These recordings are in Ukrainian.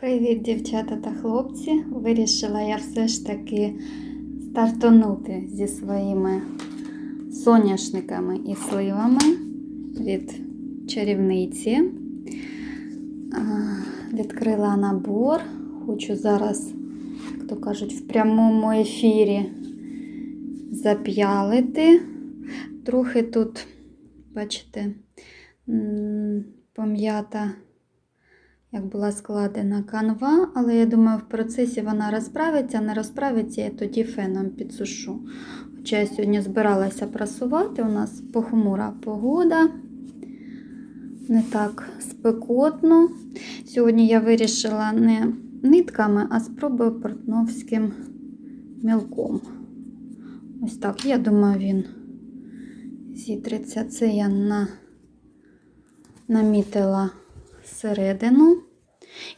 Привіт, дівчата та хлопці! Вирішила я все ж таки стартанути зі своїми соняшниками і сливами від чарівниці. Відкрила набор. Хочу зараз, як то кажуть, в прямому ефірі зап'ялити. Трохи тут, бачите, пом'ята як була складена канва, але я думаю, в процесі вона розправиться, не розправиться, я тоді феном підсушу. Хоча я сьогодні збиралася прасувати, у нас похмура погода, не так спекотно. Сьогодні я вирішила не нитками, а спробую портновським мілком. Ось так, я думаю, він зітреться. Це я на... намітила середину.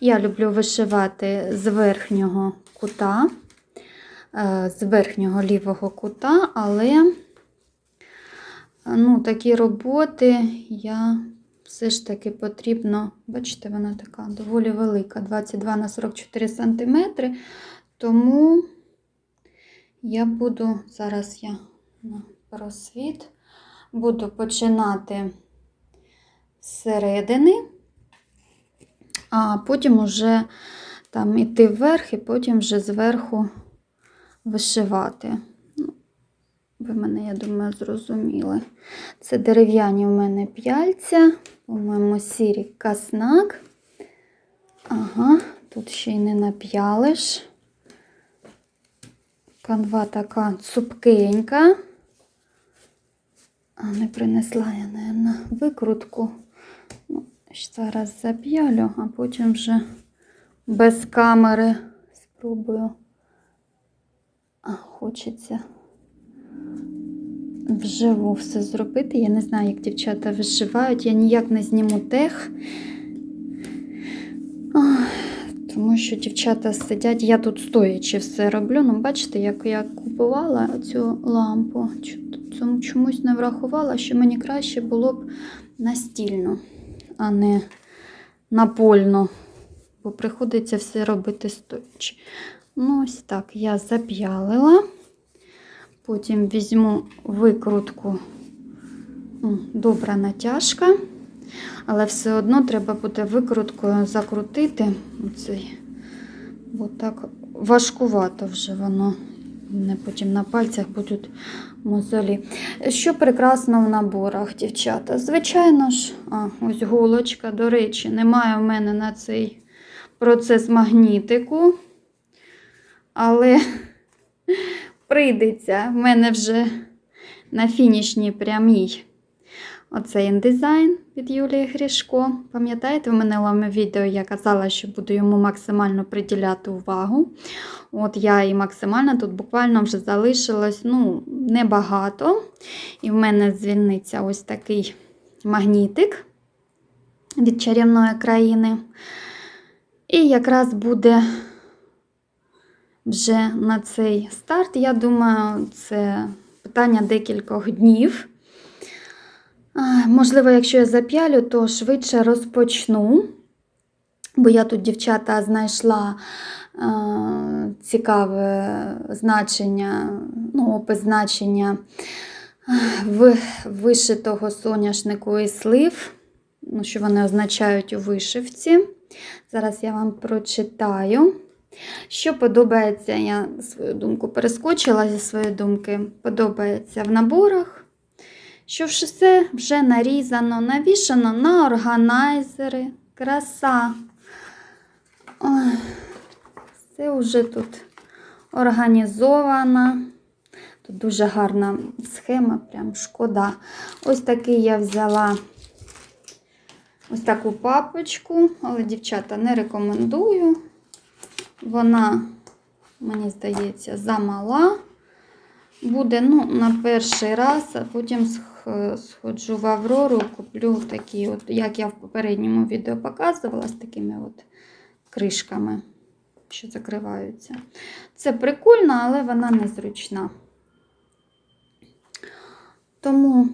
Я люблю вишивати з верхнього кута, е, з верхнього лівого кута, але ну, такі роботи я все ж таки потрібно, бачите, вона така доволі велика, 22 на 44 см, тому я буду, зараз я на просвіт, буду починати з середини а потім уже там іти вверх і потім вже зверху вишивати. Ну, Ви мене, я думаю, зрозуміли. Це дерев'яні у мене п'яльця, по-моєму, сірі каснак. Ага, тут ще й не нап'ялиш. Канва така цупкенька. А не принесла я, мабуть, викрутку. Зараз зап'ялю, а потім вже без камери спробую. А, хочеться вживу все зробити. Я не знаю, як дівчата вишивають. Я ніяк не зніму тех. Тому що дівчата сидять, я тут стоячи все роблю. Ну, бачите, як я купувала цю лампу. Чомусь не врахувала, що мені краще було б настільно а не напольно, бо приходиться все робити стоячи. Ну, ось так я зап'ялила. Потім візьму викрутку, добра натяжка, але все одно треба буде викруткою закрутити. Оцей, бо так важкувато вже воно. Не потім на пальцях будуть мозолі. Що прекрасно в наборах, дівчата? Звичайно ж, а, ось голочка, до речі, немає в мене на цей процес магнітику. Але прийдеться в мене вже на фінішній прямій оцей індизайн від Юлії Грішко. Пам'ятаєте, в минулому відео я казала, що буду йому максимально приділяти увагу. От я і максимально тут буквально вже залишилось ну, небагато. І в мене звільниться ось такий магнітик від чарівної країни. І якраз буде вже на цей старт, я думаю, це питання декількох днів. Можливо, якщо я зап'ялю, то швидше розпочну, бо я тут, дівчата, знайшла цікаве значення, ну, опис в вишитого соняшнику і слив, ну, що вони означають у вишивці. Зараз я вам прочитаю. Що подобається, я свою думку перескочила зі своєї думки, подобається в наборах, що все вже нарізано, навішано на органайзери, краса. Ой. Це вже тут організована. Тут дуже гарна схема, прям шкода. Ось такий я взяла ось таку папочку, але, дівчата, не рекомендую. Вона, мені здається, замала. Буде ну, на перший раз, а потім сходжу в Аврору, куплю такі, от, як я в попередньому відео показувала, з такими от кришками що закриваються. Це прикольно, але вона незручна. Тому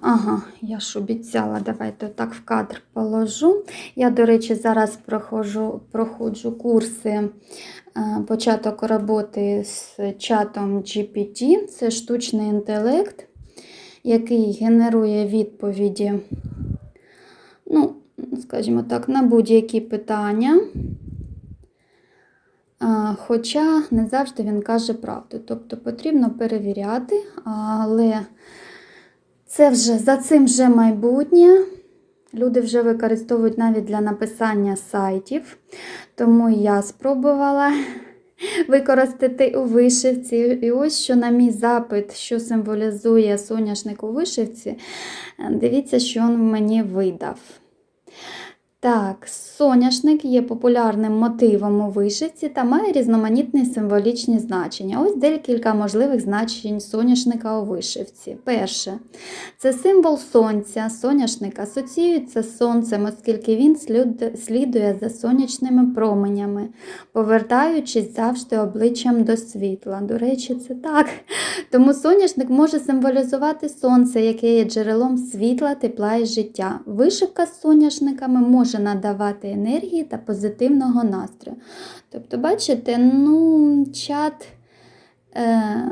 Ага, я ж обіцяла, давайте так в кадр положу. Я, до речі, зараз проходжу, проходжу курси е, початок роботи з чатом GPT. Це штучний інтелект, який генерує відповіді, ну, скажімо так, на будь-які питання. Хоча не завжди він каже правду. Тобто потрібно перевіряти, але це вже за цим вже майбутнє. Люди вже використовують навіть для написання сайтів, тому я спробувала використати у вишивці. І ось що на мій запит, що символізує соняшник у вишивці, дивіться, що він мені видав. Так, соняшник є популярним мотивом у вишивці та має різноманітні символічні значення. Ось декілька можливих значень соняшника у вишивці. Перше, це символ сонця. Соняшник асоціюється з сонцем, оскільки він слідує за сонячними променями, повертаючись завжди обличчям до світла. До речі, це так. Тому соняшник може символізувати сонце, яке є джерелом світла, тепла і життя. Вишивка з соняшниками може надавати енергії та позитивного настрою. Тобто, бачите, ну, чат е,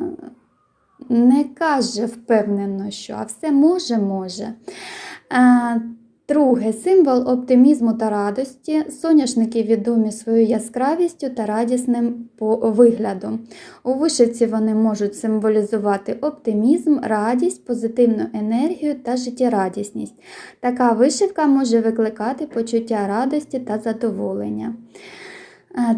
не каже впевнено, що, а все може, може. Е, Друге символ оптимізму та радості. Соняшники відомі своєю яскравістю та радісним виглядом. У вишивці вони можуть символізувати оптимізм, радість, позитивну енергію та життєрадісність. Така вишивка може викликати почуття радості та задоволення.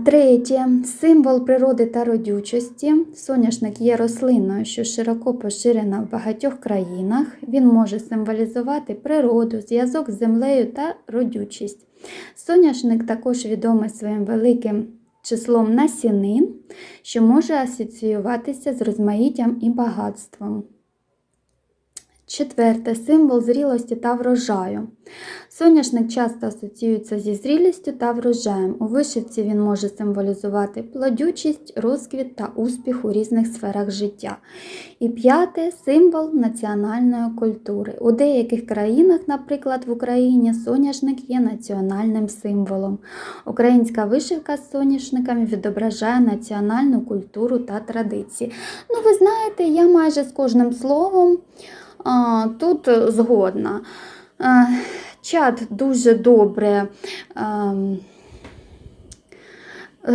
Третє символ природи та родючості. Соняшник є рослиною, що широко поширена в багатьох країнах. Він може символізувати природу, зв'язок з землею та родючість. Соняшник також відомий своїм великим числом насінин, що може асоціюватися з розмаїттям і багатством. Четверте символ зрілості та врожаю. Соняшник часто асоціюється зі зрілістю та врожаєм. У вишивці він може символізувати плодючість, розквіт та успіх у різних сферах життя. І п'яте символ національної культури. У деяких країнах, наприклад, в Україні, соняшник є національним символом. Українська вишивка з соняшниками відображає національну культуру та традиції. Ну, ви знаєте, я майже з кожним словом тут згодна. Е, Чат дуже добре ем,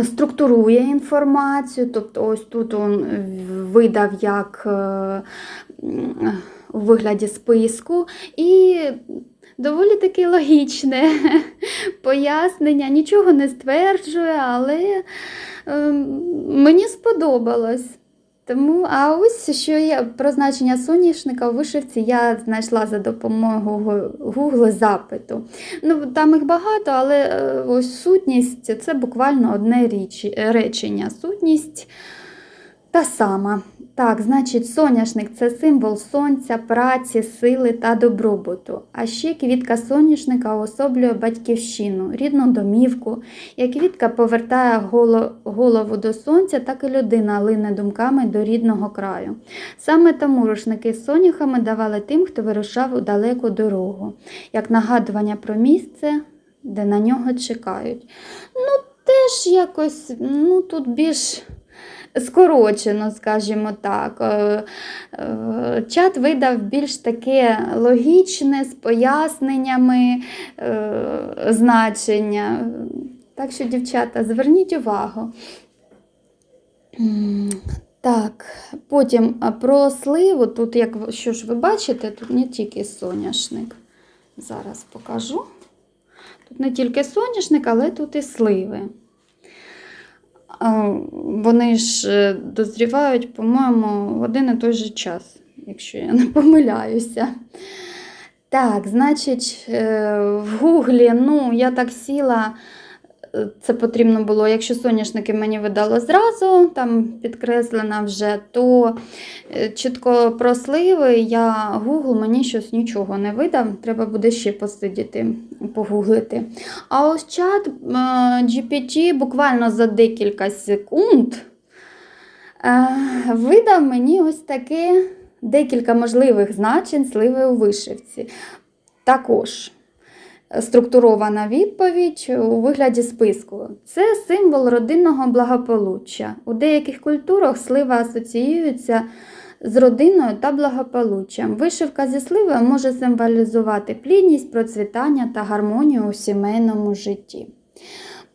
структурує інформацію, тобто ось тут він видав як е, у вигляді списку і доволі таки логічне пояснення, нічого не стверджує, але ем, мені сподобалось. Тому, а ось що є про значення соняшника у вишивці я знайшла за допомогою Google запиту. Ну, там їх багато, але е, ось сутність це буквально одне речення. Сутність та сама. Так, значить, соняшник це символ сонця, праці, сили та добробуту. А ще квітка соняшника особлює батьківщину, рідну домівку. Як квітка повертає голову до сонця, так і людина лине думками до рідного краю. Саме тому рушники з соняхами давали тим, хто вирушав у далеку дорогу, як нагадування про місце, де на нього чекають. Ну, теж якось ну, тут більш скорочено, скажімо так. Е, е, Чат видав більш таке логічне, з поясненнями е, значення. Так що, дівчата, зверніть увагу. Так, потім про сливу, тут, як що ж ви бачите, тут не тільки соняшник. Зараз покажу. Тут не тільки соняшник, але тут і сливи. Вони ж е, дозрівають, по-моєму, в один і той же час, якщо я не помиляюся. Так, значить, е, в Гуглі, ну, я так сіла, це потрібно було, якщо соняшники мені видало зразу, там підкреслено вже, то е, чітко про сливи я Google мені щось нічого не видав, треба буде ще посидіти, погуглити. А ось чат е, GPT буквально за декілька секунд е, видав мені ось таке декілька можливих значень сливи у вишивці. Також структурована відповідь у вигляді списку. Це символ родинного благополуччя. У деяких культурах слива асоціюється з родиною та благополуччям. Вишивка зі сливою може символізувати плідність, процвітання та гармонію у сімейному житті.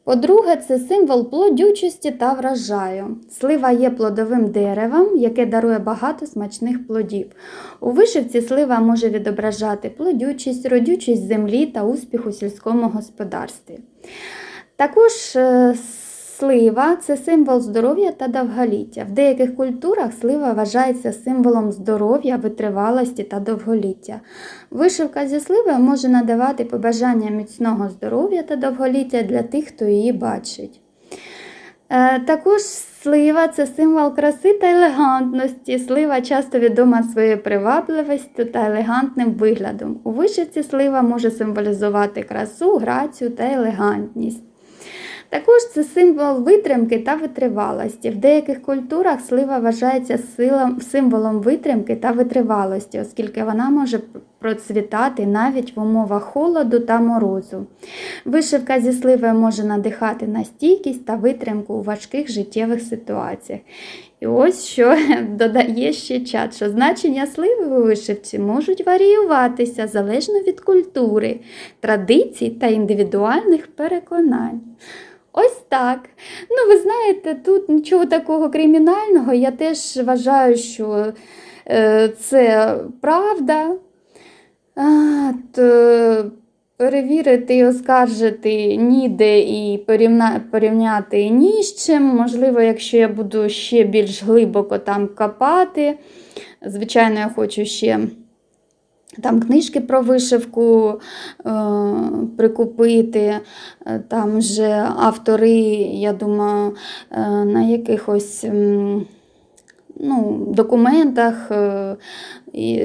По-друге, це символ плодючості та врожаю. Слива є плодовим деревом, яке дарує багато смачних плодів. У вишивці слива може відображати плодючість, родючість землі та успіх у сільському господарстві. Також е, слива це символ здоров'я та довголіття. В деяких культурах слива вважається символом здоров'я, витривалості та довголіття. Вишивка зі сливою може надавати побажання міцного здоров'я та довголіття для тих, хто її бачить. Е, Також слива це символ краси та елегантності. Слива часто відома своєю привабливістю та елегантним виглядом. У вишивці слива може символізувати красу, грацію та елегантність. Також це символ витримки та витривалості. В деяких культурах слива вважається символом витримки та витривалості, оскільки вона може процвітати навіть в умовах холоду та морозу. Вишивка зі сливою може надихати на стійкість та витримку у важких життєвих ситуаціях. І ось що додає ще чат, що значення сливи у вишивці можуть варіюватися залежно від культури, традицій та індивідуальних переконань. Ось так. Ну, ви знаєте, тут нічого такого кримінального. Я теж вважаю, що е, це правда. А, то перевірити і оскаржити ніде і порівняти ні з чим. Можливо, якщо я буду ще більш глибоко там копати. Звичайно, я хочу ще там книжки про вишивку е, прикупити. Е, Там же автори, я думаю, е, на якихось. Ну, документах, е,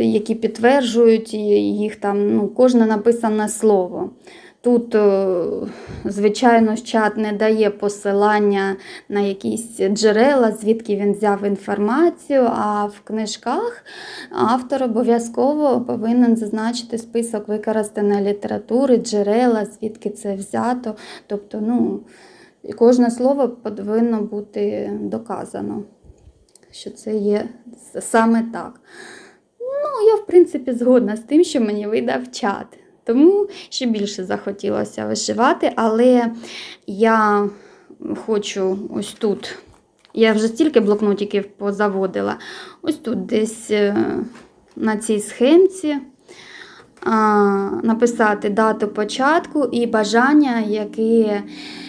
які підтверджують їх там ну, кожне написане слово. Тут, е, звичайно, чат не дає посилання на якісь джерела, звідки він взяв інформацію, а в книжках автор обов'язково повинен зазначити список використаної літератури, джерела, звідки це взято. Тобто, ну, кожне слово повинно бути доказано, що це є саме так. Ну, я, в принципі, згодна з тим, що мені видав чат. Тому ще більше захотілося вишивати, але я хочу ось тут. Я вже стільки блокнотиків позаводила. Ось тут десь е, на цій схемці написати дату початку і бажання, яке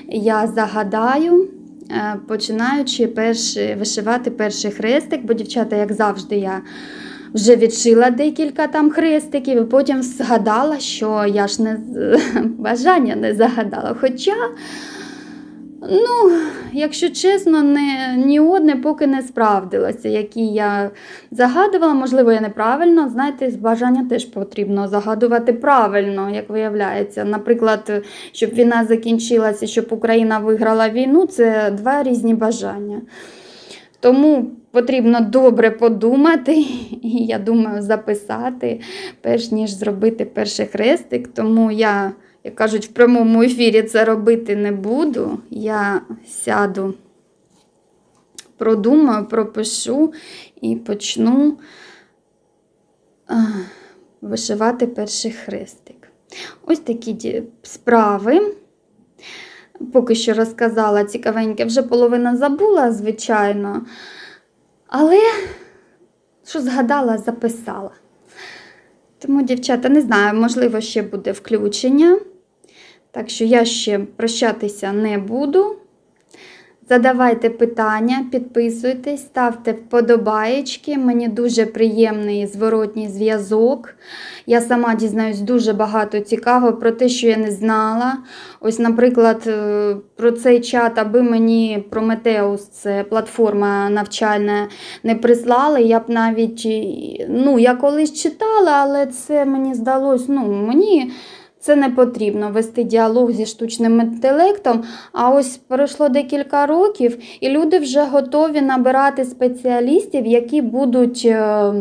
я загадаю. е, Починаючи перший, вишивати перший хрестик, бо дівчата, як завжди, я вже відшила декілька там хрестиків, і потім згадала, що я ж не бажання не загадала. Хоча, ну, якщо чесно, не, ні одне поки не справдилося, які я загадувала. Можливо, я неправильно. Знаєте, бажання теж потрібно загадувати правильно, як виявляється. Наприклад, щоб війна закінчилася, щоб Україна виграла війну, це два різні бажання. Тому потрібно добре подумати, і я думаю, записати, перш ніж зробити перший хрестик. Тому я, як кажуть, в прямому ефірі це робити не буду. Я сяду, продумаю, пропишу і почну вишивати перший хрестик. Ось такі справи. Поки що розказала цікавеньке, вже половина забула, звичайно. Але що згадала, записала. Тому, дівчата, не знаю, можливо, ще буде включення. Так що я ще прощатися не буду. Задавайте питання, підписуйтесь, ставте вподобаєчки. Мені дуже приємний зворотній зв'язок. Я сама дізнаюсь дуже багато цікавого про те, що я не знала. Ось, наприклад, е, про цей чат, аби мені Prometheus, це платформа навчальна, не прислали. Я б навіть, ну, я колись читала, але це мені здалось, ну, мені. Це не потрібно вести діалог зі штучним інтелектом. А ось пройшло декілька років, і люди вже готові набирати спеціалістів, які будуть е,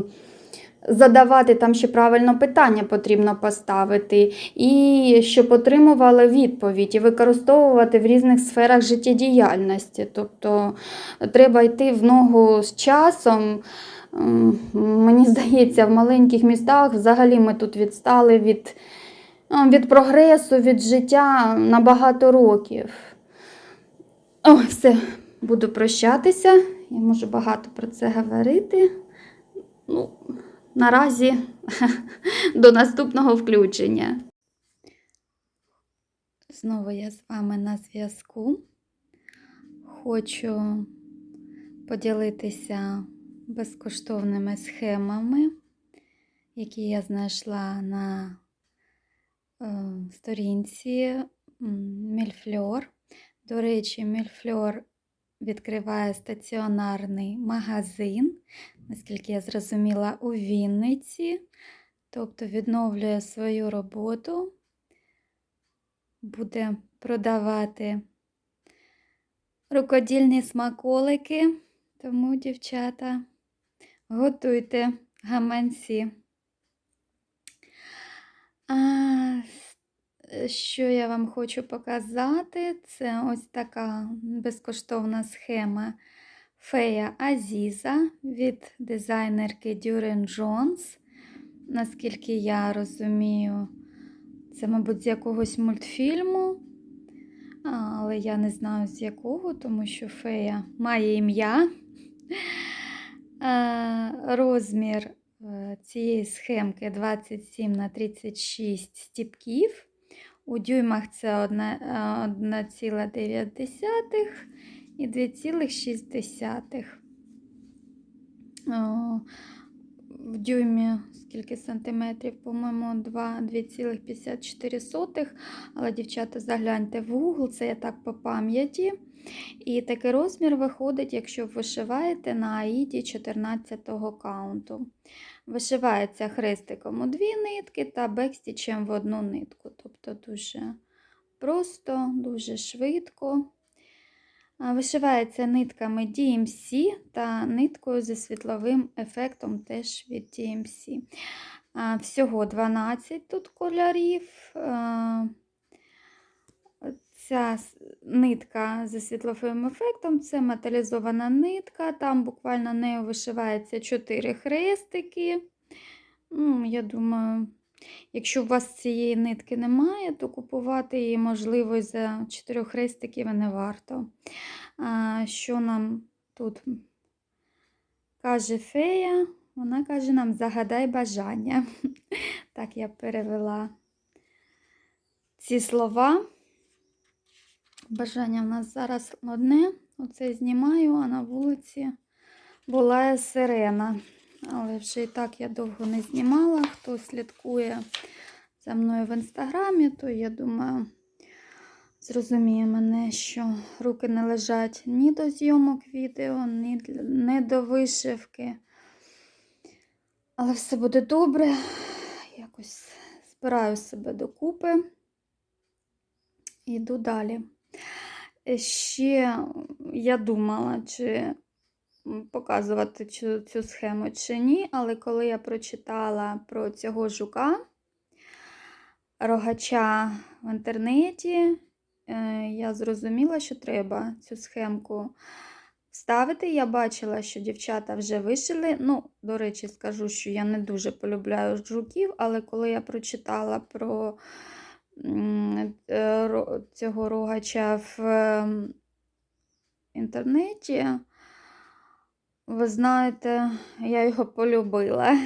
задавати там ще правильно питання потрібно поставити, і щоб отримували відповідь і використовувати в різних сферах життєдіяльності. Тобто треба йти в ногу з часом. Мені здається, в маленьких містах взагалі ми тут відстали від, від прогресу, від життя на багато років. О, все, буду прощатися. Я можу багато про це говорити. Ну, наразі до наступного включення. Знову я з вами на зв'язку. Хочу поділитися безкоштовними схемами, які я знайшла на сторінці Мільфльор. До речі, Мільфльор відкриває стаціонарний магазин, наскільки я зрозуміла, у Вінниці, тобто відновлює свою роботу, буде продавати рукодільні смаколики. Тому, дівчата, готуйте гаманці. А, що я вам хочу показати? Це ось така безкоштовна схема Фея Азіза від дизайнерки Дюрен Джонс. Наскільки я розумію, це, мабуть, з якогось мультфільму, але я не знаю з якого, тому що фея має ім'я. Розмір цієї схемки 27 на 36 стіпків. У дюймах це е, 1,9 і 2,6. В дюймі скільки сантиметрів, по-моєму, 2,54. Але, дівчата, загляньте в Google, це я так по пам'яті. І такий розмір виходить, якщо вишиваєте на аїді 14 каунту. Вишивається хрестиком у дві нитки та бекстічем в одну нитку. Тобто дуже просто, дуже швидко. Вишивається нитками DMC та ниткою зі світловим ефектом теж від DMC. Всього 12 тут кольорів. Ця нитка зі світловим ефектом це металізована нитка. Там буквально нею вишивається 4 хрестики. Ну, я думаю, якщо у вас цієї нитки немає, то купувати її, можливо, за 4 хрестиків і не варто. А, що нам тут каже фея? Вона каже нам загадай бажання. Так я перевела ці слова. Бажання в нас зараз одне. Оце знімаю, а на вулиці була сирена. Але вже і так я довго не знімала. Хто слідкує за мною в інстаграмі, то я думаю, зрозуміє мене, що руки не лежать ні до зйомок відео, ні, ні до вишивки. Але все буде добре. Якось збираю себе докупи. і Йду далі. Е, Ще я думала, чи показувати цю, цю схему чи ні, але коли я прочитала про цього жука, рогача в інтернеті, е, я зрозуміла, що треба цю схемку вставити. Я бачила, що дівчата вже вишили. Ну, до речі, скажу, що я не дуже полюбляю жуків, але коли я прочитала про цього рогача в ем, інтернеті, ви знаєте, я його полюбила.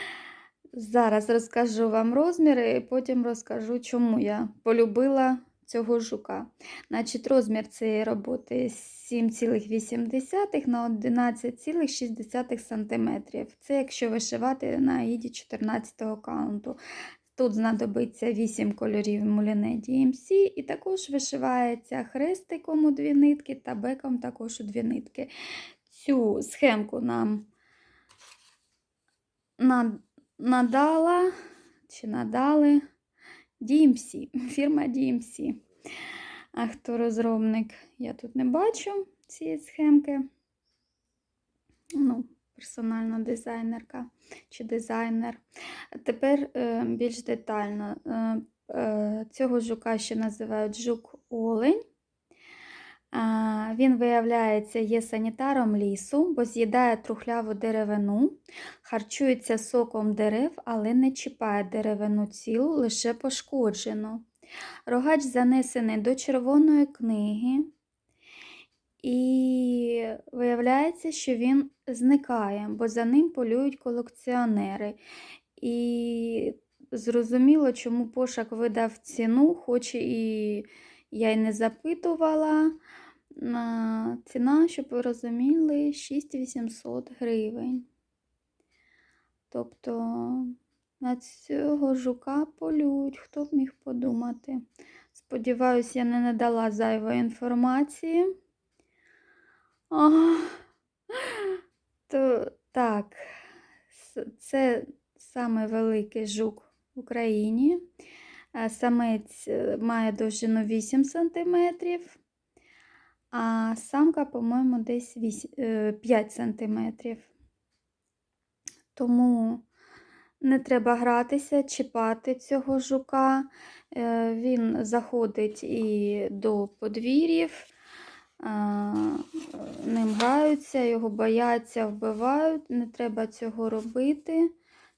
Зараз розкажу вам розміри і потім розкажу, чому я полюбила цього жука. Значить, розмір цієї роботи 7,8 на 11,6 см. Це якщо вишивати на аїді 14 каунту. Тут знадобиться 8 кольорів муліне DMC і також вишивається хрестиком у дві нитки та беком також у дві нитки. Цю схемку нам надала чи надали DMC, фірма DMC. А хто розробник, я тут не бачу цієї схемки. Ну, персональна дизайнерка чи дизайнер. Тепер е, більш детально. Е, е, Цього жука ще називають жук-олень. Він, виявляється, є санітаром лісу, бо з'їдає трухляву деревину, харчується соком дерев, але не чіпає деревину цілу, лише пошкоджену. Рогач занесений до червоної книги, і виявляється, що він зникає, бо за ним полюють колекціонери. І зрозуміло, чому Пошак видав ціну, хоч і я й не запитувала. Ціна, щоб ви розуміли, 6800 гривень. Тобто на цього жука полюють, хто б міг подумати. Сподіваюсь, я не надала зайвої інформації. О, то так, це саме великий жук в Україні. Е, Самець е, має довжину 8 см, а самка, по-моєму, десь 8, е, 5 см. Тому не треба гратися, чіпати цього жука. Він заходить і до подвір'їв, ним граються, його бояться, вбивають. Не треба цього робити.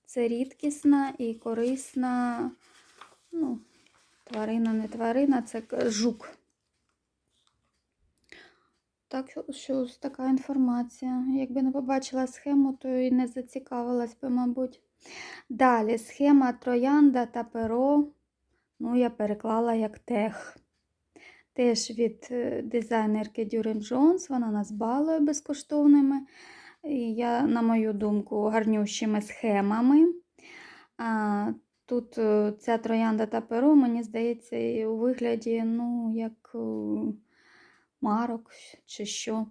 Це рідкісна і корисна ну, тварина, не тварина, це жук. Так що- що така інформація. Якби не побачила схему, то і не зацікавилась би, мабуть. Далі схема троянда та перо. Ну, я переклала як тех. Теж від е, дизайнерки Дюрен Джонс. Вона нас балує безкоштовними. І я, на мою думку, гарнющими схемами. А, тут е, ця троянда та перо, мені здається, і у вигляді, ну, як е, марок чи що.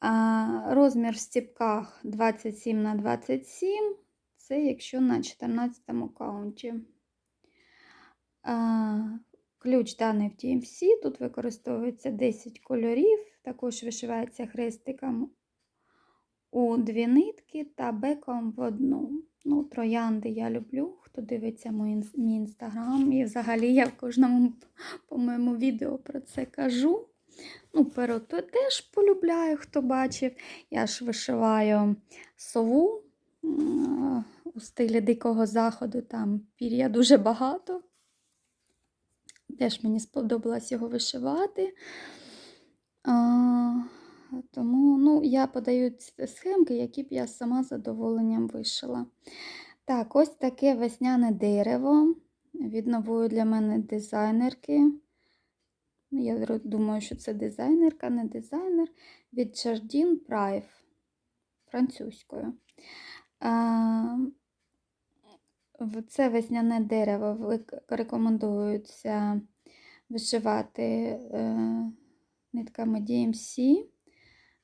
А, розмір в стіпках 27 на 27. Це якщо на 14 каунті. А, Ключ даний в TMC, тут використовується 10 кольорів, також вишивається хрестиком у дві нитки та беком в одну. Ну, троянди я люблю, хто дивиться мій інстаграм. І взагалі я в кожному по моєму відео про це кажу. Ну, перо теж полюбляю, хто бачив. Я ж вишиваю сову у стилі дикого заходу, там пір'я дуже багато. Теж мені сподобалось його вишивати. А, тому ну, я подаю схемки, які б я сама з задоволенням вишила. Так, ось таке весняне дерево від нової для мене дизайнерки. Я думаю, що це дизайнерка, не дизайнер від Jardin Prive французькою. В це весняне дерево рекомендується вишивати е, нитками DMC.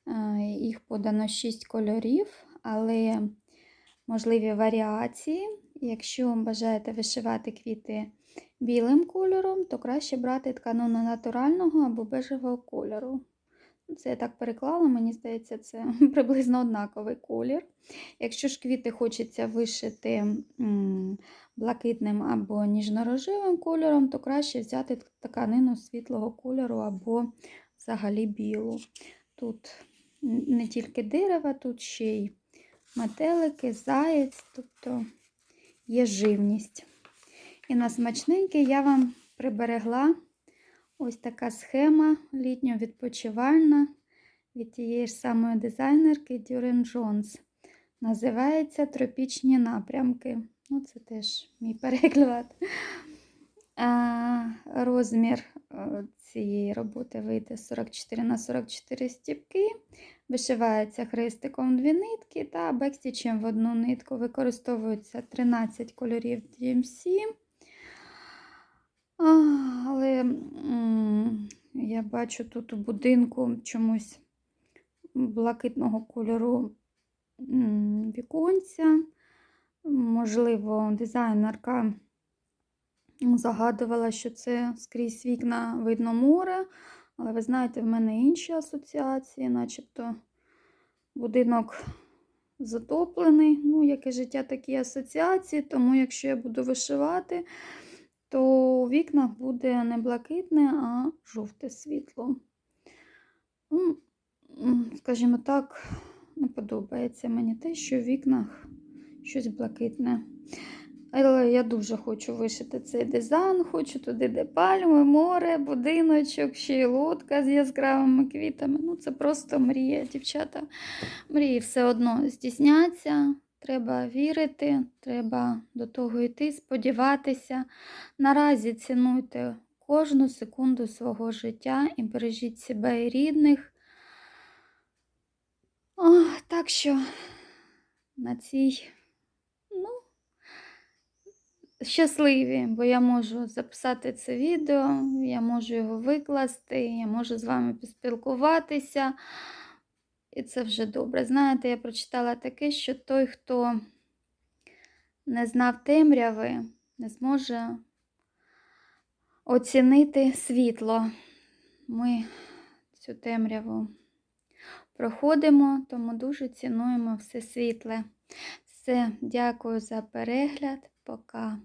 Е, Їх подано 6 кольорів, але можливі варіації. Якщо бажаєте вишивати квіти білим кольором, то краще брати тканину натурального або бежевого кольору. Це я так переклала, мені здається, це приблизно однаковий колір. Якщо ж квіти хочеться вишити блакитним або ніжно-рожевим кольором, то краще взяти тканину світлого кольору або взагалі білу. Тут не тільки дерева, тут ще й метелики, заєць, тобто є живність. І на смачненьке я вам приберегла ось така схема літньо-відпочивальна від тієї ж самої дизайнерки Дюрен Джонс. Називається Тропічні напрямки. Ну, це теж мій переклад. А, розмір е, цієї роботи вийде 44 на 44 стіпки. Вишивається хрестиком дві нитки та бекстічем в одну нитку. Використовується 13 кольорів DMC. А, але м, я бачу тут у будинку чомусь блакитного кольору м, віконця. Можливо, дизайнерка загадувала, що це скрізь вікна видно море, але ви знаєте, в мене інші асоціації, начебто будинок затоплений. Ну, яке життя, такі асоціації. Тому, якщо я буду вишивати, то у вікнах буде не блакитне, а жовте світло. Ну, скажімо так, не подобається мені те, що в вікнах щось блакитне. Але я дуже хочу вишити цей дизайн, хочу туди, де пальми, море, будиночок, ще й лодка з яскравими квітами. Ну, це просто мрія, дівчата. Мрії все одно здійсняться. Треба вірити, треба до того йти, сподіватися. Наразі цінуйте кожну секунду свого життя і бережіть себе і рідних. О, так що на цій, ну, щасливі, бо я можу записати це відео, я можу його викласти, я можу з вами поспілкуватися. І це вже добре. Знаєте, я прочитала таке, що той, хто не знав темряви, не зможе оцінити світло. Ми цю темряву проходимо, тому дуже цінуємо все світле. Все, дякую за перегляд. Пока.